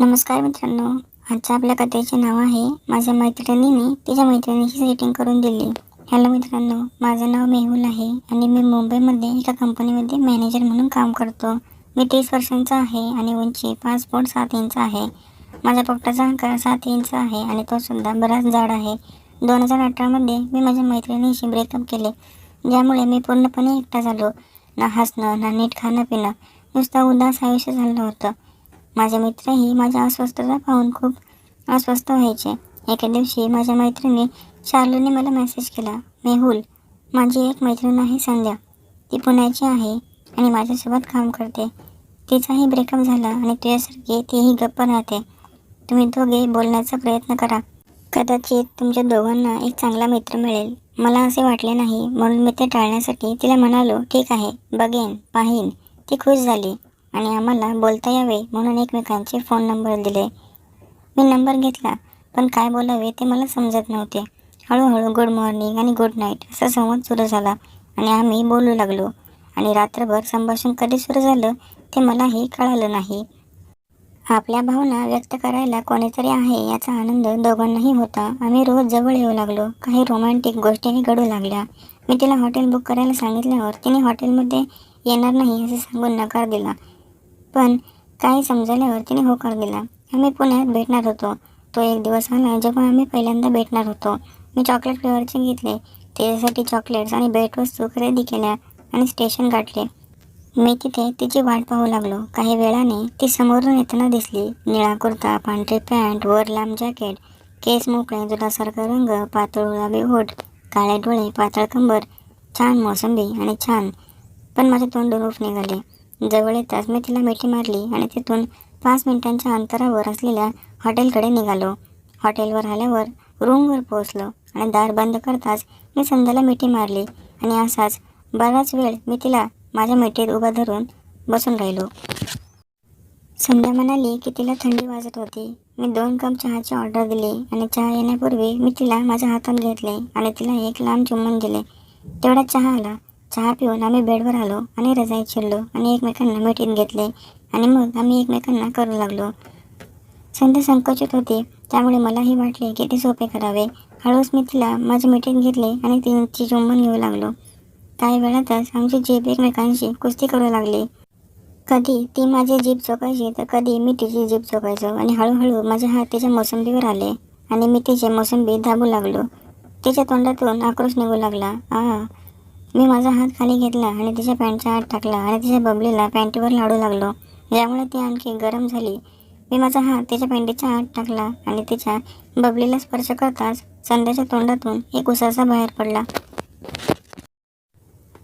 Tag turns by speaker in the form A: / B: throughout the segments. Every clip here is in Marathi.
A: नमस्कार मित्रांनो आजच्या आपल्या कथेचे नाव आहे माझ्या मैत्रिणीने तिच्या मैत्रिणीची सेटिंग करून दिली. हॅलो मित्रांनो माझं नाव मेहुल आहे आणि मी मुंबईमध्ये एका कंपनीमध्ये मॅनेजर म्हणून काम करतो. मी तीस वर्षांचा आहे आणि उंची पाच फूट सात इंच आहे. माझ्या पोपटाचा आकार सात इंच आहे आणि तो सुद्धा बराच जाड आहे. दोन हजार अठरामध्ये मी माझ्या मैत्रिणीशी ब्रेकअप केले ज्यामुळे मी पूर्णपणे एकटा झालो. ना हसणं ना नीट खाणं पिणं नुसतं उदास आयुष्य झालं होतं. माझे मित्रही माझ्या अस्वस्थता पाहून खूप अस्वस्थ व्हायचे. एके दिवशी माझ्या मैत्रिणी शार्लूने मला मेसेज केला मेहुल माझी एक मैत्रीण आहे संध्या. ती पुण्याची आहे आणि माझ्यासोबत काम करते. तिचाही ब्रेकअप झाला आणि तुझ्यासारखी तीही गप्प राहते. तुम्ही दोघे बोलण्याचा प्रयत्न करा. कदाचित तुमच्या दोघांना एक चांगला मित्र मिळेल. मला असे वाटले नाही म्हणून मी ते टाळण्यासाठी तिला म्हणालो ठीक आहे बघेन पाहीन. ती खुश झाली. आणि आम्हाला बोलता यावे म्हणून एकमेकांचे फोन नंबर दिले. मी नंबर घेतला पण काय बोलावे ते मला समजत नव्हते. हळूहळू गुड मॉर्निंग आणि गुड नाईट असा संवाद सुरू झाला आणि आम्ही बोलू लागलो. आणि रात्रभर संभाषण कधी सुरू झालं ते मलाही कळालं नाही. आपल्या भावना व्यक्त करायला कोणीतरी आहे याचा आनंद दोघांनाही होता. आम्ही रोज जवळ येऊ लागलो. काही रोमॅन्टिक गोष्टीही घडू लागल्या. मी तिला हॉटेल बुक करायला सांगितल्यावर तिने हॉटेलमध्ये येणार नाही असे सांगून नकार दिला. पण काही समजल्यावर तिने होकार दिला. आम्ही पुण्यात भेटणार होतो. तो एक दिवस आला जेव्हा आम्ही पहिल्यांदा भेटणार होतो मी चॉकलेट फ्लेवरचे घेतले. त्याच्यासाठी चॉकलेट्स आणि भेटवस्तू खरेदी केल्या आणि स्टेशन गाठले. मी तिथे तिची वाट पाहू लागलो. काही वेळाने ती समोरून येताना दिसली. निळा कुर्ता पांढरे पॅन्ट वर लांब जॅकेट केस मोकळे दुधासारखा रंग पातळ गुलाबी ओठ काळे डोळे पातळ कंबर छान मोसंबी आणि छान. पण माझे तोंड रूप निघाले. जवळ येताच मी तिला मिठी मारली आणि तिथून पाच मिनिटांच्या अंतरावर असलेल्या हॉटेलकडे निघालो. हॉटेलवर आल्यावर रूमवर पोहोचलो आणि दार बंद करताच मी संध्याला मिठी मारली आणि असाच बराच वेळ मी तिला माझ्या मिठीत उभा धरून बसून राहिलो. संध्या म्हणाली की तिला थंडी वाजत होती. मी दोन कप चहाची ऑर्डर दिली आणि चहा येण्यापूर्वी मी तिला माझ्या हातात घेतले आणि तिला एक लांब चुंबन दिले. तेवढा चहा आला. चहा पिऊन आम्ही बेडवर आलो आणि रजाईत शिरलो आणि एकमेकांना मिठीत घेतले आणि मग आम्ही एकमेकांना करू लागलो. संध्या संकोचित होती. त्यामुळे मलाही वाटले की ते सोपे करावे. हळूच मी तिला माझ्या मिठीत घेतले आणि तिची चुंबन घेऊ लागलो. काही वेळातच आमची जीभ एकमेकांशी कुस्ती करू लागली. कधी ती माझी जीभ चोकायची तर कधी मी तिची जीभ चोकायचो आणि हळूहळू माझे हात तिच्या मोसंबीवर आले आणि मी तिचे मोसंबी दाबू लागलो. तिच्या तोंडातून आक्रोश निघू लागला. आ मी माझा हात खाली घेतला आणि तिच्या पॅन्टच्या हात टाकला आणि तिच्या बबलीला पॅन्टीवर लाडू लागलो. ज्यामुळे ती आणखी गरम झाली. मी माझा हात तिच्या पॅन्टीच्या आत टाकला आणि तिच्या बबलीला स्पर्श करताच संध्याच्या तोंडातून एक उसासा बाहेर पडला.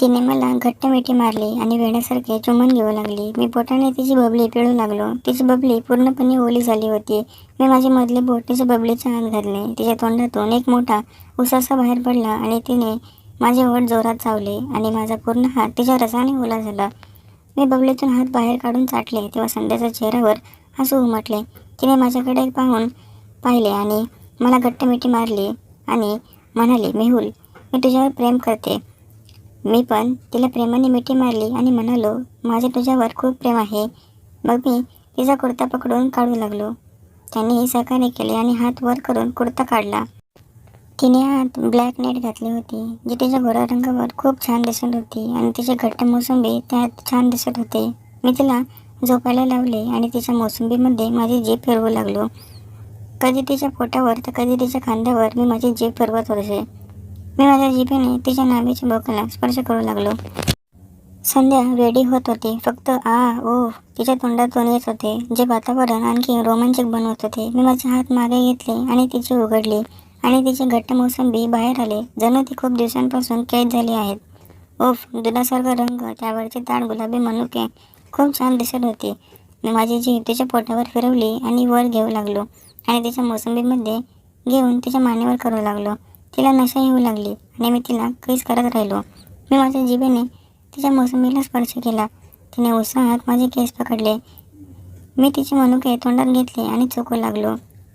A: तिने मला घट्ट मिठी मारली आणि वेड्यासारखे चुंबन घेऊ लागली. मी पोटाने तिची बबली पिळू लागलो. तिची बबली पूर्णपणे ओली झाली होती. मी माझे मधले बोट तिच्या बबलीच्या आत घातले. तिच्या तोंडातून एक मोठा उसासा बाहेर पडला आणि तिने माझे ओठ जोरात चावले आणि माझा पूर्ण हात तिच्या रसाने ओला झाला. मी बबलीतून हात बाहेर काढून चाटले तेव्हा संध्याच्या चेहऱ्यावर हसू उमटले. तिने माझ्याकडे पाहून पाहिले आणि मला घट्ट मिठी मारली आणि म्हणाली मेहुल मी तुझ्यावर प्रेम करते. मी पण तिला प्रेमाने मिठी मारली आणि म्हणालो माझे तुझ्यावर खूप प्रेम आहे. मग मी तिचा कुर्ता पकडून काढू लागलो. त्यांनी सहकार्य केले आणि हात वर करून कुर्ता काढला. तिने आत ब्लॅक नेट घातली होती जी तिच्या गोरा रंगावर खूप छान दिसत होती आणि तिचे घट्ट मोसंबी त्यात छान दिसत होते. मी तिला झोपायला लावले आणि तिच्या मोसंबीमध्ये माझी जीप फिरवू लागलो. कधी तिच्या पोटावर तर कधी तिच्या खांद्यावर मी माझी जीप फिरवत होते. मी माझ्या जीपेने तिच्या नाभीच्या बोकाला स्पर्श करू लागलो. संध्या रेडी होत होती फक्त आ ओ तिच्या तोंडातून येत होते. जे वातावरण आणखी रोमांचक बनवत होते. मी माझे हात मागे घेतले आणि तिची उघडली. आणि तिचे घट्ट मोसंबी बाहेर आले. जणू ती खूप दिवसांपासून कैद झाली आहेत. ओफ दुधासारखा रंग त्यावरचे ताड गुलाबी मनुके खूप छान दिसत होते. मी माझी जी तिच्या पोटावर फिरवली आणि वर घेऊ लागलो आणि तिच्या मोसंबीमध्ये घेऊन तिच्या मानेवर करू लागलो. तिला नशा येऊ लागली आणि मी तिला कैस करत राहिलो. मी माझ्या जिभेने तिच्या मोसंबीला स्पर्श केला. तिने उत्साहात माझे केस पकडले. मी तिचे मनुके तोंडात घेतले आणि चोकू लागलो.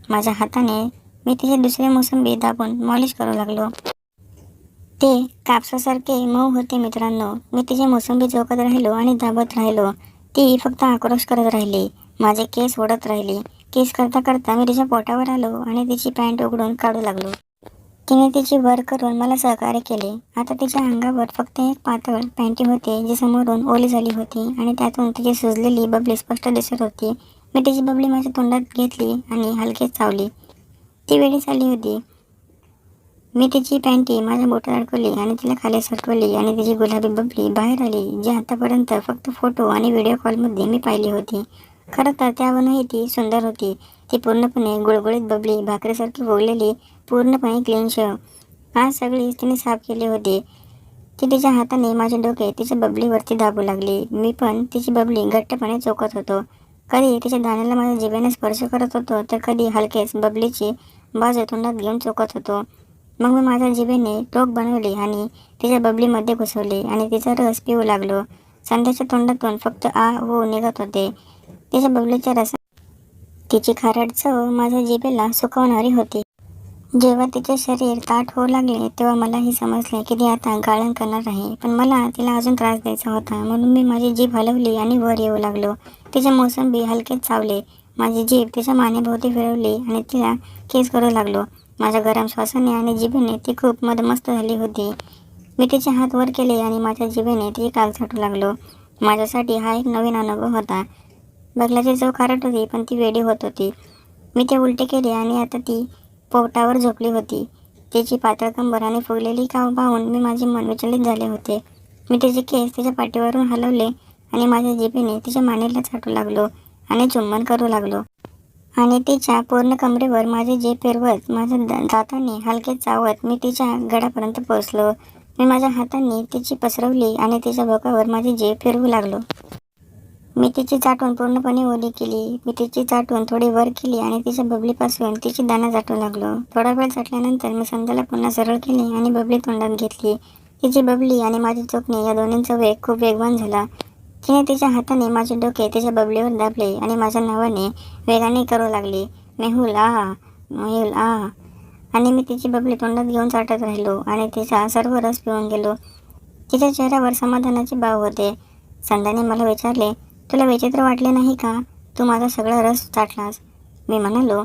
A: माझ्या हाताने मी तिचे दुसरे मोसंबी दाबून मॉलिश करू लागलो. ते कापसासारखे मऊ होते मित्रांनो. मी तिचे मोसंबी चोकत राहिलो आणि दाबत राहिलो. ती फक्त आक्रोश करत राहिली. माझे केस ओढत राहिली. केस करता करता मी तिच्या पोटावर आलो आणि तिची पॅन्ट उघडून काढू लागलो. तिने तिची वर करून मला सहकार्य केले. आता तिच्या अंगावर फक्त एक पातळ पॅन्टी होती जी समोरून ओली झाली होती आणि त्यातून तिची सुजलेली बबली स्पष्ट दिसत होती. मी तिची बबली माझ्या तोंडात घेतली आणि हलकेच चावली. ती वेळीच आली होती? मी तिची पॅन्टी माझ्या बोटात अडकवली आणि तिला खाली सरकवली आणि तिची गुलाबी बबली बाहेर आली जी आतापर्यंत फक्त फोटो आणि व्हिडिओ कॉलमध्ये मी पाहिली होती. खरं तर त्यावरूनही ती सुंदर होती. ती पूर्णपणे गुळगुळीत बबली भाकरीसारखी फुगलेली पूर्णपणे क्लीन शेव आज सगळीच तिने साफ केली होती. ती तिच्या हाताने माझे डोके तिच्या बबलीवरती दाबू लागली. मी पण तिची बबली घट्टपणे चोकत होतो. कधी तिच्या दाण्याला माझ्या जिभेने स्पर्श करत होतो तर कधी हलकेच बबलीची बाजू तोंडात घेऊन चोकत होतो. मग मी माझ्या जिभेने टोक बनवली आणि तिच्या बबलीमध्ये घुसवली आणि तिचा रस पिऊ लागलो. संध्याच्या तोंडातून फक्त आ हो निघत होते. तिच्या बबलीच्या रसा तिची खारट चव माझ्या जिभेला सुकवणारी होती. जेव्हा तिचे शरीर ताट होऊ लागले तेव्हा मला हे समजले की ती आता गाळण करणार आहे. पण मला तिला अजून त्रास द्यायचा होता म्हणून मी माझी जीभ हलवली आणि वर येऊ लागलो. तिचे मोसंबी हलकेच चावले. माझी जीभ तिच्या मानेभोवती फिरवली आणि तिला केस करू लागलो. माझ्या गरम श्वासाने आणि जिभेने ती खूप मदमस्त झाली होती. मी तिचे हात वर केले आणि माझ्या जिभेने ती काग झाटू लागलो. माझ्यासाठी हा एक नवीन अनुभव होता. बगलाची चव खारट होती पण ती वेडी होत होती. मी ते उलटे केले आणि आता ती पोटावर झोपली होती. तिची पातळ कंबर आणि फुगलेली काव पाहून मी माझे मन विचलित झाले होते. मी तिचे केस तिच्या पाठीवरून हलवले आणि माझ्या जिभेने तिच्या मानेला चाटू लागलो. आणि चुंबन करू लागलो. आणि तिच्या पूर्ण कमरेवर माझे जे फिरवत माझ्या दातांनी दाताने हलके चावत मी तिच्या गडापर्यंत पोहोचलो. मी माझ्या हातांनी तिची पसरवली आणि तिच्या बोकावर माझी जे फिरवू लागलो. मी तिची चाटून पूर्णपणे ओली केली. मी तिची चाटून थोडी वर केली आणि तिच्या बबलीपासून तिची दाणा चाटू लागलो. थोडा वेळ चाटल्यानंतर मी संध्याला पुन्हा सरळ केली आणि बबली तोंडात घेतली. तिची बबली आणि माझी चोखणी या दोन्हींचा वेग खूप वेगवान झाला. तिने तिच्या हाताने माझे डोके तिच्या बबलीवर दाबले आणि माझ्या नावाने वेगाने करू लागली. मेहुल आ मेहुल आ आणि मी तिची बबली तोंडात घेऊन चाटत राहिलो आणि तिचा सर्व रस पिऊन गेलो. तिच्या चेहऱ्यावर समाधानाचे भाव होते. संध्याने मला विचारले तुला विचित्र वाटले नाही का? तू माझा सगळा रस चाटलास. मी म्हणालो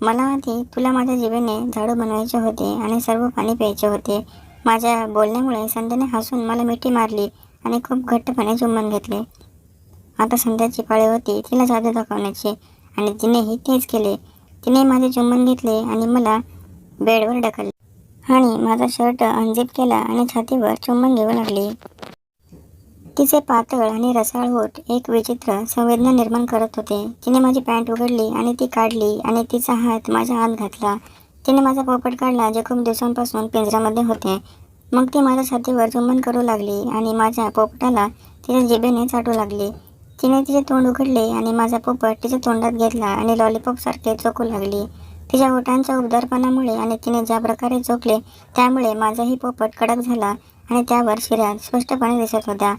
A: मला आधी तुला माझ्या जीवेने झाडू बनवायचे होते आणि सर्व पाणी प्यायचे होते. माझ्या बोलण्यामुळे संध्याने हसून मला मिठी मारली. आणि खूप घट्टपणे चुंबन घेतले. आता संध्याची पाळी होती. तिला जादू दाखवण्याची. आणि तिनेही तेच केले. तिने माझे चुंबन घेतले आणि मला बेडवर ढकलले. आणि माझा शर्ट अनझिप केला आणि छातीवर चुंबन घेऊ लागली. तिचे पातळ आणि रसाळ होठ एक विचित्र संवेदना निर्माण करत होते. तिने माझी पॅन्ट उघडली आणि ती काढली आणि तिचा हात माझ्या हात घातला. तिने माझा पोपट काढला जे खूप दिवसांपासून पिंजऱ्यामध्ये होते. मग ती माझ्या छातीवर चुंबन करू लागली आणि माझ्या पोपटाला तिच्या जिबेने चाटू लागली. तिने तिचे तोंड उघडले आणि माझा पोपट तिच्या तोंडात घेतला आणि लॉलीपॉपसारखे चोकू लागली. तिच्या ओठांच्या उबदारपणामुळे आणि तिने ज्या प्रकारे चोकले त्यामुळे माझाही पोपट कडक झाला आणि त्यावर शिऱ्या स्पष्टपणे दिसत होत्या.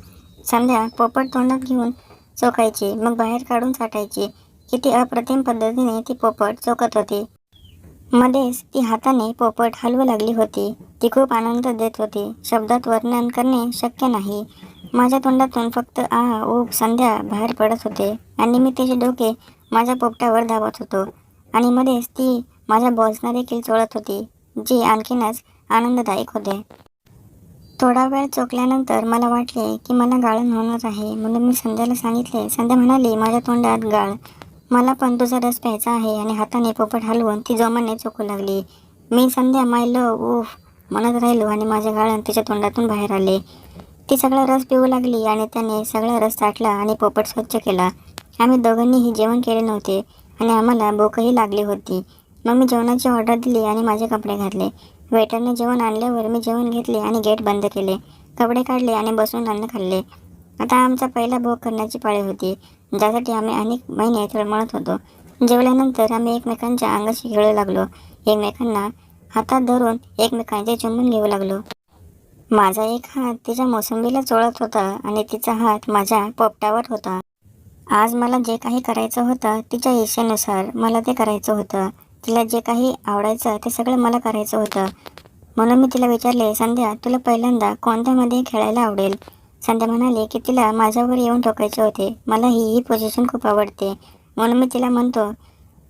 A: संध्या पोपट तोंडात घेऊन चोकायची मग बाहेर काढून चाटायची. किती अप्रतिम पद्धतीने ती पोपट चोखत होती. मध्येच ती हाताने पोपट हलवू लागली होती. ती खूप आनंद देत होती. शब्दात वर्णन करणे शक्य नाही. माझ्या तोंडातून फक्त आ ऊब संध्या बाहेर पडत होते आणि मी तिचे डोके माझ्या पोपटावर धावत होतो. आणि मध्येच ती माझ्या बॉल्सना देखील चोळत होती जी आणखीनच आनंददायक होते. थोडा वेळ चोकल्यानंतर मला वाटले की मला गाळण होणार आहे म्हणून मी संध्याला सांगितले. संध्या म्हणाली माझ्या तोंडात गाळ. मला पण तुझा रस प्यायचा आहे आणि हाताने पोपट हलवून ती जोमाने चोकू लागली. मी संध्या माय लव उफ म्हणत राहिलो आणि माझे गाळण तिच्या तोंडातून बाहेर आले. ती सगळा रस पिऊ लागली आणि त्याने सगळा रस साठला आणि पोपट स्वच्छ केला. आम्ही दोघांनीही जेवण केले नव्हते आणि आम्हाला भूकही लागली होती. मग मी जेवणाची ऑर्डर दिली आणि माझे कपडे घातले. वेटरने जेवण आणल्यावर मी जेवण घेतले आणि गेट बंद केले. कपडे काढले आणि बसून अन्न खाल्ले. आता आमचा पहिला भोग करण्याची पाळी होती. ज्यासाठी आम्ही अनेक महिने तळमळत होतो. जेवल्यानंतर आम्ही एकमेकांच्या अंगाशी खेळू लागलो. एकमेकांना हातात धरून एकमेकांचे चुंबन घेऊ लागलो. माझा एक हात तिच्या मोसंबीला चोळत होता आणि तिचा हात माझ्या पोपटावर होता. आज मला जे काही करायचं होतं तिच्या इच्छेनुसार मला ते करायचं होतं. तिला जे काही आवडायचं ते सगळं मला करायचं होतं. म्हणून मी तिला विचारले संध्या तुला पहिल्यांदा कोणत्यामध्ये खेळायला आवडेल? संध्या म्हणाली की तिला माझ्यावर येऊन ठोकायचे होते. मला ही ही पोझिशन खूप आवडते. म्हणून मी तिला म्हणतो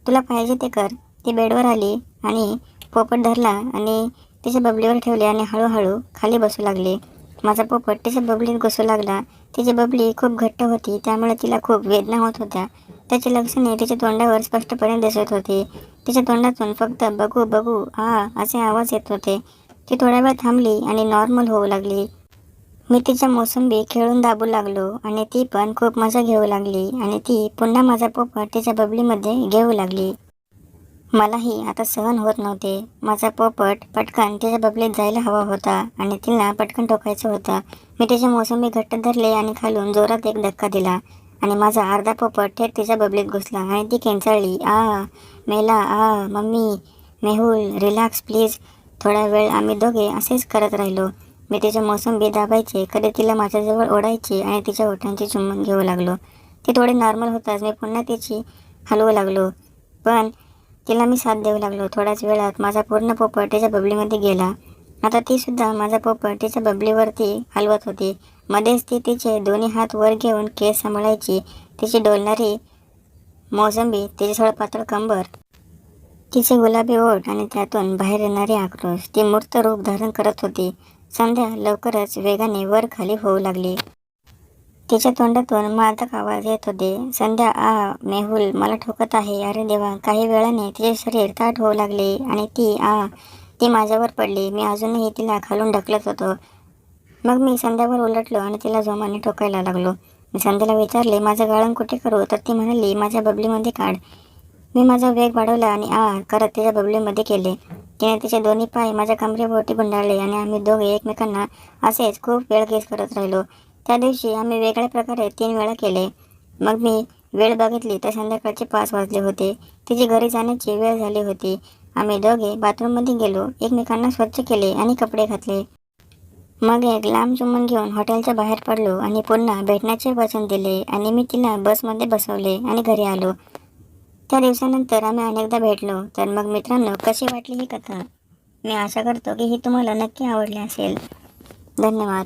A: तुला पाहिजे ते कर. ती बेडवर आली आणि पोपट धरला आणि तिच्या बबलीवर ठेवले आणि हळूहळू खाली बसू लागले. माझा पोपट तिच्या बबलीत घुसू लागला. तिची बबली खूप घट्ट होती त्यामुळे तिला खूप वेदना होत होत्या. त्याची लक्षणे तिच्या तोंडावर स्पष्टपणे दिसत होती. तिच्या तोंडातून फक्त बघू बघू आ असे आवाज येत होते. ती थोडा वेळ थांबली आणि नॉर्मल होऊ लागली. मी तिच्या मोसंबी खेळून दाबू लागलो आणि ती पण खूप मजा घेऊ लागली आणि ती पुन्हा माझा पोपट तिच्या बबलीमध्ये घेऊ लागली. मलाही आता सहन होत नव्हते. माझा पोपट पटकन तिच्या बबलीत जायला हवा होता आणि तिला पटकन टोकायचं होतं. मी तिच्या मोसंबी घट्ट धरले आणि खालून जोरात एक धक्का दिला आणि माझा अर्धा पोपट थेट तिच्या बबलीत घुसला आणि ती किंचाळली आ मेला आ मम्मी मेहुल रिलॅक्स प्लीज. थोडा वेळ आम्ही दोघे असेच करत राहिलो. मी तिचे मोसंबी दाबायचे कधी तिला माझ्याजवळ ओढायची आणि तिच्या ओठांची चुंबन घेऊ लागलो. ती थोडी नॉर्मल होताच मी पुन्हा तिची हलवू लागलो. पण तिला मी साथ देऊ लागलो. थोड्याच वेळात माझा पूर्ण पोपट तिच्या बबलीमध्ये गेला. आता ती सुद्धा माझा पोपट तिच्या बबलीवरती हलवत होती. मध्येच ती तिचे दोन्ही हात वर घेऊन केस सांभाळायची. तिची डोलणारी मोसंबी तिचे थोडं पातळ कंबर तिचे गुलाबी ओठ आणि त्यातून बाहेर येणारे आक्रोश ती मूर्त रूप धारण करत होती. संध्या लवकरच वेगाने वर खाली होऊ लागली. तिच्या तोंडातून मादक आवाज येत होते. संध्या आ मेहुल मला ठोकत आहे. अरे देवा काही वेळाने तिचे शरीर ताट होऊ लागले आणि ती आ ती माझ्यावर पडली. मी अजूनही तिला खालून ढकलत होतो. मग मी संध्यावर उलटलो आणि तिला जोमाने ठोकायला लागलो. मी संध्याला विचारले माझं गाळण कुठे करू? तर ती म्हणाली माझ्या बबलीमध्ये काढ. मी माझा वेग वाढवला आणि आ करत तिच्या बबलीमध्ये केले. तिने तिचे दोन्ही पाय माझ्या कमरेभोवती गुंडाळले आणि आम्ही दोघे एकमेकांना असेच खूप वेळ केस करत राहिलो. त्या दिवशी आम्ही वेगळ्या प्रकारे तीन वेळा केले. मग मी वेळ बघितली तर संध्याकाळचे पाच वाजले होते. तिची घरी जाण्याची वेळ झाली होती. आम्ही दोघे बाथरूममध्ये गेलो एकमेकांना स्वच्छ केले आणि कपडे घातले. मग एक लांब चुंबन घेऊन हॉटेलच्या बाहेर पडलो आणि पुन्हा भेटण्याचे वचन दिले आणि मी तिला बसमध्ये बसवले आणि घरी आलो. त्या दिवसानंतर आम्ही अनेकदा भेटलो. तर मग मित्रांनो कशी वाटली ही कथा? मी आशा करतो की ही तुम्हाला नक्की आवडली असेल. धन्यवाद.